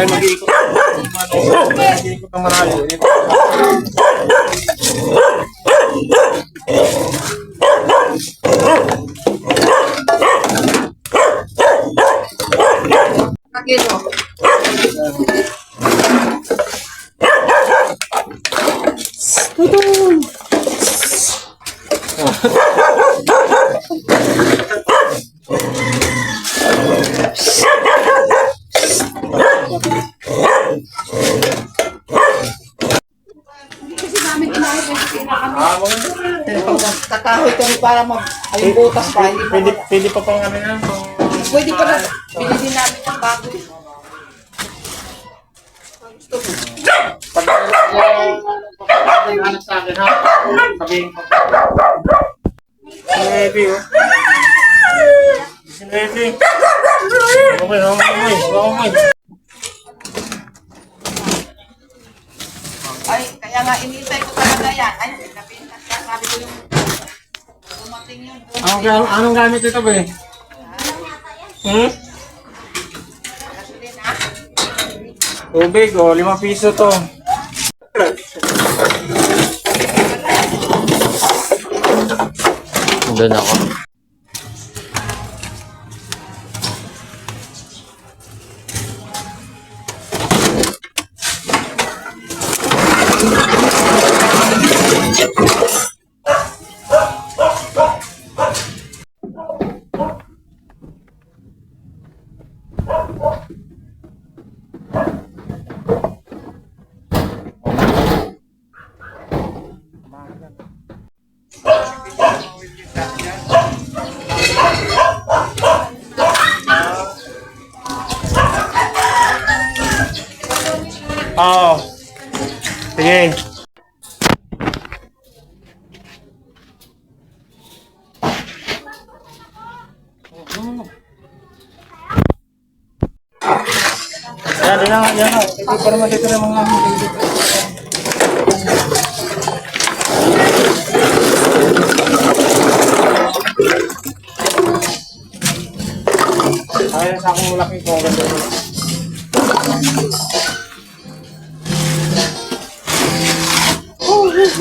Tayo mag-iikot. Mag-iikot ng malayo. Kakilo. Kasi namin inahin kasi kailangan Ah, mga kakahoy kami para mag ay butas pa. Hindi pa Pwede, pwede pa pang ano yan. pang- Pwede pa na, bilhin namin ng bago. Gusto mo. Pag ano sa akin ha? Sabihin ko. Baby, oh. Okay, okay, okay. Ay, kaya nga inintay ko talaga yan. Ay, sabihin na sabi ko yung dumating yun. Anong, anong, anong gamit ito ba eh? Hmm? Tubig, oh, limang piso to. Doon ako. Oo. Sige. Yan, yan lang, yan lang. Ito para makita ng mga Ayun sa akong malaki ko. Ganda.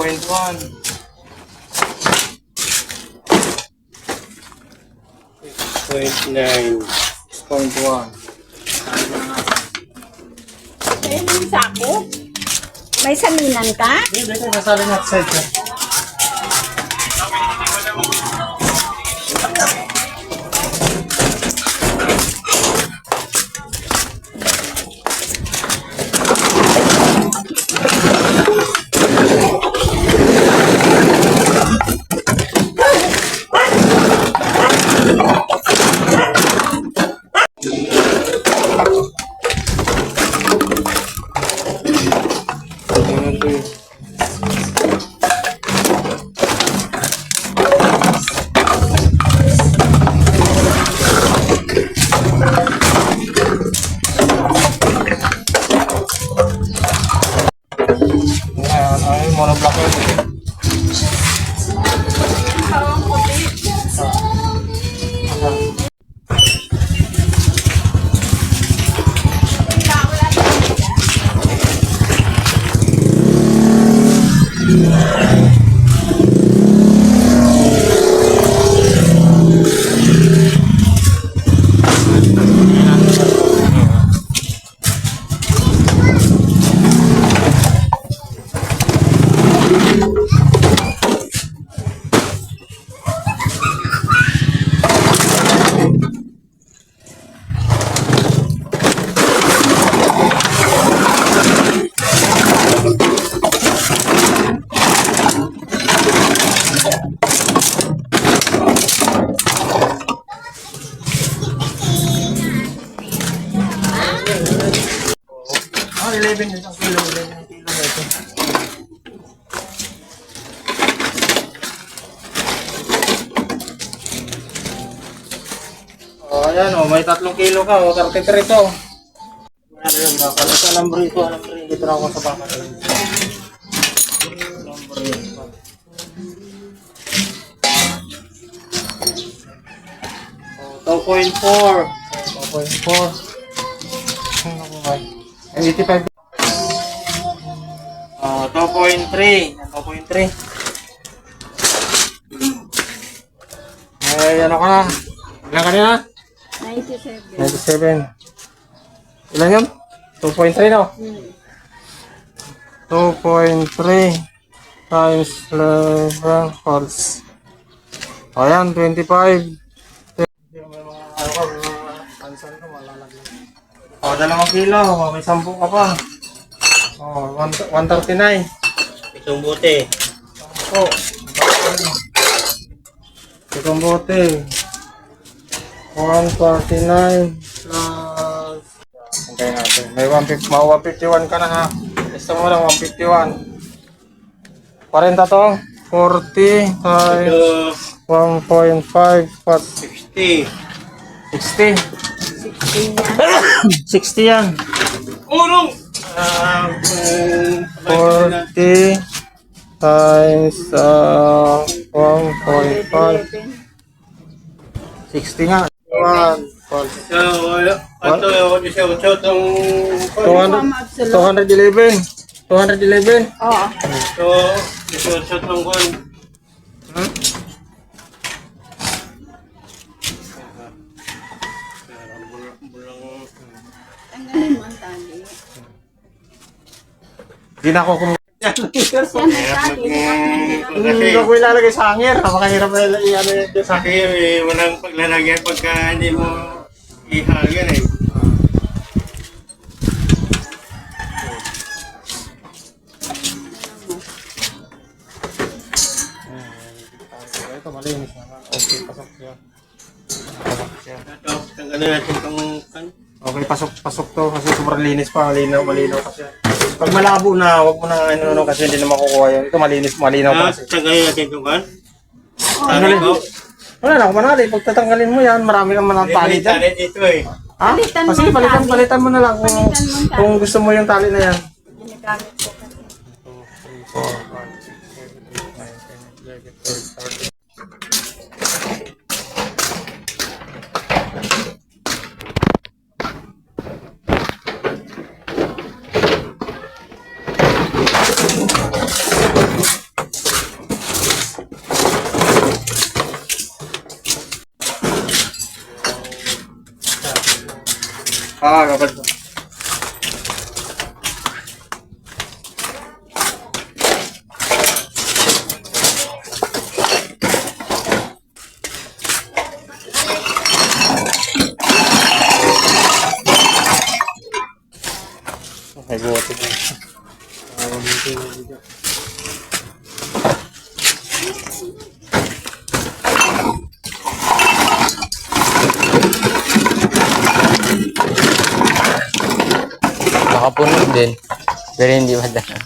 2.1. Point nine. Point yung sako? May saminan ka? Hindi, dito, nasalin at set. হ্যাঁ আমি মনোব্লকে ayan oh, may tatlong kilo ka, oh, 33 to. Ano yung bakal? Ito, alambre ito, alambre. Dito na ako sa bakal. Alambre ito. Oh, 2.4. 2.4. Ano ko ba? 85. Oh, 2.3. 2.3. Eh, ano ka na? Ilan ka na? 97. 97. Ilan yun? 2.3 no? Hmm. 2.3 times 11 volts. O yan, 25. O, dalawang kilo. O, may 10 ka pa. O, 139. Itong buti. O, itong bote. 149 plus... Hintayin natin. May 150, mga 151 ka na ha. Gusto mo lang 151. 40 to. 40 times Ito, 1.5 plus 60. 60. 16 yan. 60 yan. Urong! Um, 40 times uh, 1.5. 11. 60 nga. 1 plus so, wala. Ito, yung isa, ito, itong... 200, 211. 211. Oo. Ito, ito, ito, itong gun. Hmm? Hindi na ako. Yan. Hindi ko ilalagay sa hanger. Napakahirap na i- ano yun dyan sa Kasi eh, walang paglalagyan pagka hindi mo ihagyan eh. Ito malinis naman. Okay, pasok siya. Pasok siya. Tanggalin natin itong kan. Okay, pasok pasok to kasi sobrang linis pa, malinaw, malinaw kasi. Pag malabo na, wag mo na ano, ano kasi hindi na makukuha yun. Ito malinis, malinaw pa Ah, kasi. tanggalin natin itong kan. Tanggalin. ko. Wala na, kumanali. Pag tatanggalin mo yan, marami kang manang tali dyan. Tali dito eh. Ha? Palitan mo Kasi ang palitan, tali. palitan mo na lang kung, Palitan mo ang tali. kung gusto mo yung tali na yan. Ginagamit ko kasi. Ah, kapag to. May bote na. Ah, buti na dito. Nakapuno din. Pero hindi madala.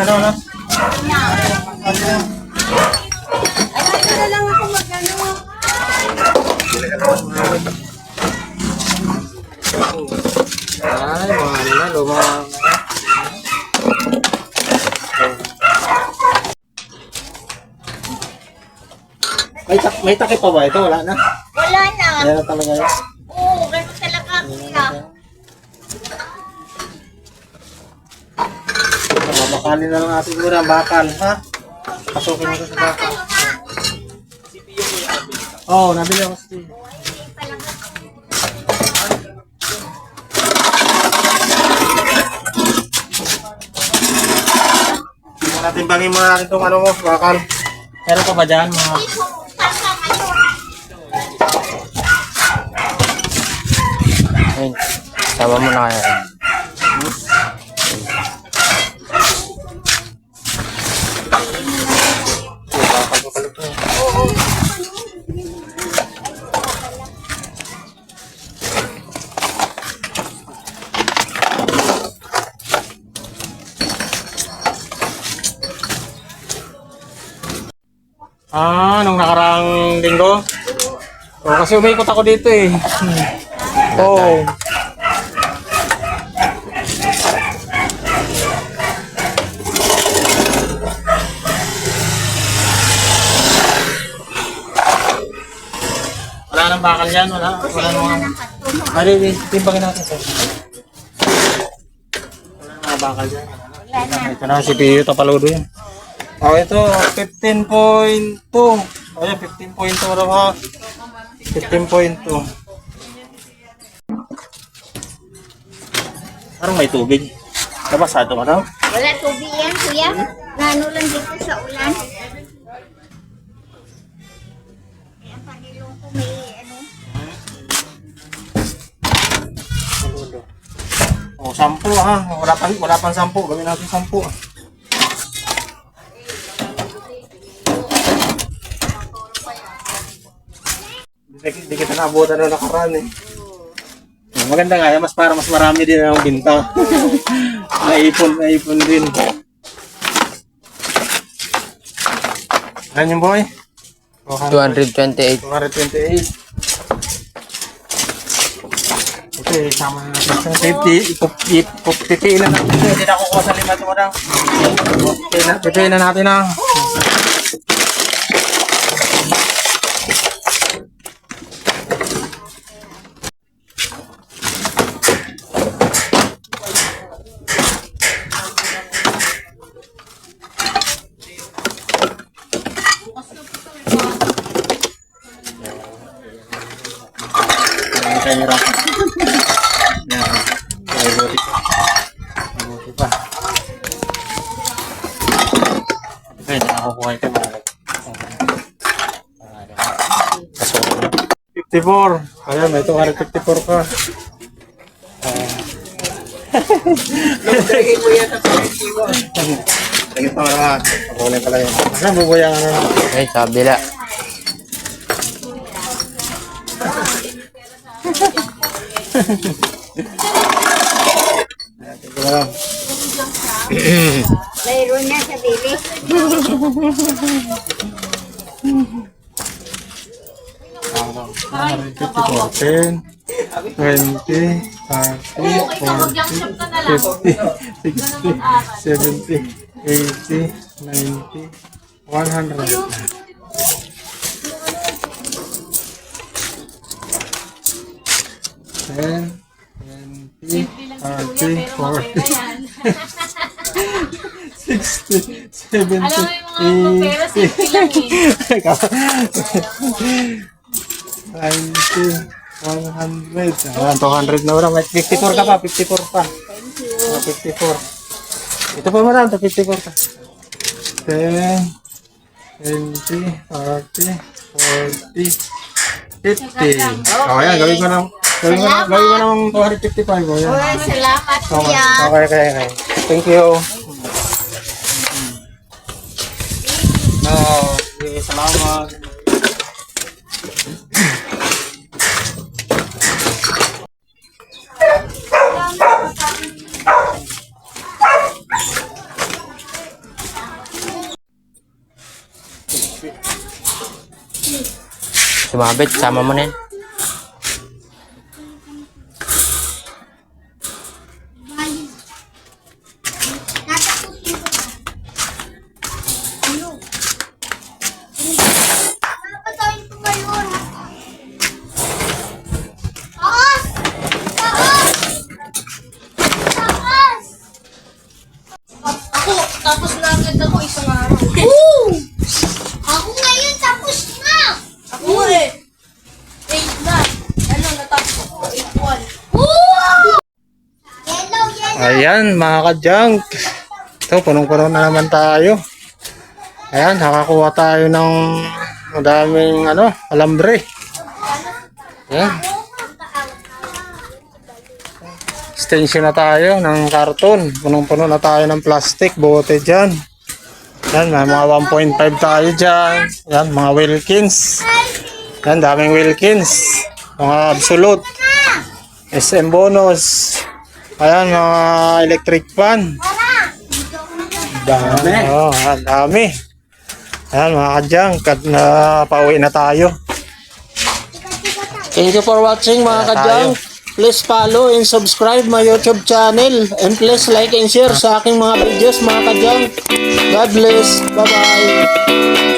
Ano, ano? Ay, dito na lang ako mag-ano. Ay, mahal na, lumang. May, tak may takip pa ba ito? Wala na. Wala ah. Yan na talaga yan. Oo, ganun talaga kuya. Babakalin na lang natin muna ang bakal, ha? Pasukin mo sa bakal. Oo, oh, nabili ako si Tingnan natin, bangin muna natin itong ano mo, bakal. Meron pa ba dyan, mga... Ayun. Sama mo na kaya. Nakarang linggo? Oh, kasi umikot ako dito eh. Oh. Wala nang bakal yan, wala. Wala nang... Mali, timbangin natin sir. Wala nang bakal yan. Ito na si Pio Tapaludo yan. Oh, ito, 15.2. Oh, yan, 15.2 daw ha. 15.2. Parang may tubig. Nabasado ka daw? Wala tubig yan kuya. Nano lang dito sa ulan. Ang pangilong ko may ano. Oh, sampu ha. Wala pang wala pang sampu. Gawin natin sampu. Di, di kita naabutan na nakaraan eh. Oh, Maganda nga yan, mas para mas marami din ang binta. naipon, naipon din. Ano yung boy? 228. 228. Okay, sama na natin sa safety. Ipup- ipup- Pipiin na natin. Hindi na kukuha sa lima ito mo daw. Pipiin na, natin na. Hindi tayo hirapan. Yan. Okay, buti. Buti pa. Okay, nakakuha ito. Kaso, 54. Ayan, may 254 ka. Lagay mo yan sa 21. Tingin pa naman. Pakulay pala yun. Saan bubuya nga na? Ay, sa kabila. Na lang. Mayroon na sa bili. Ten, twenty, thirty, forty, fifty, sixty, seventy, eighty, ninety, one hundred. Ten, twenty, thirty, forty, sixty, seventy, eighty. Ninety, one hundred. Ayan, 200 na wala. May 54 ka pa, 54 pa. Ah, 54. Ito pa madam, 54 ka. 10, 20, 30, 40, 50. Oh, ayan, gawin ko ng gawin ko ng gawin ko ng 255. Oh, yan. Uy, salamat okay, okay, okay. Thank you. Sige, salamat. Sumabit, sama mo na yan. Tapos na agad ako isang araw. Woo! Ako ngayon tapos na! Ako eh. Eight na. Ano, natapos ako. Eight one. Woo! Yellow, yellow. Ayan, mga ka-junk. Ito, punong-puno na naman tayo. Ayan, nakakuha tayo ng madaming ano, alambre. Ayan. Extension na tayo ng karton. Punong-puno na tayo ng plastic, bote dyan. Yan, may mga 1.5 tayo dyan. Yan, mga Wilkins. Yan, daming Wilkins. Mga Absolute. SM bonus. Ayan, mga electric fan. Dami. Oh, dami. Ayan, mga kadyang, kad na pauwi na tayo. Thank you for watching mga kadyang. Please follow and subscribe my YouTube channel. And please like and share sa aking mga videos mga kadyang. God bless. Bye-bye.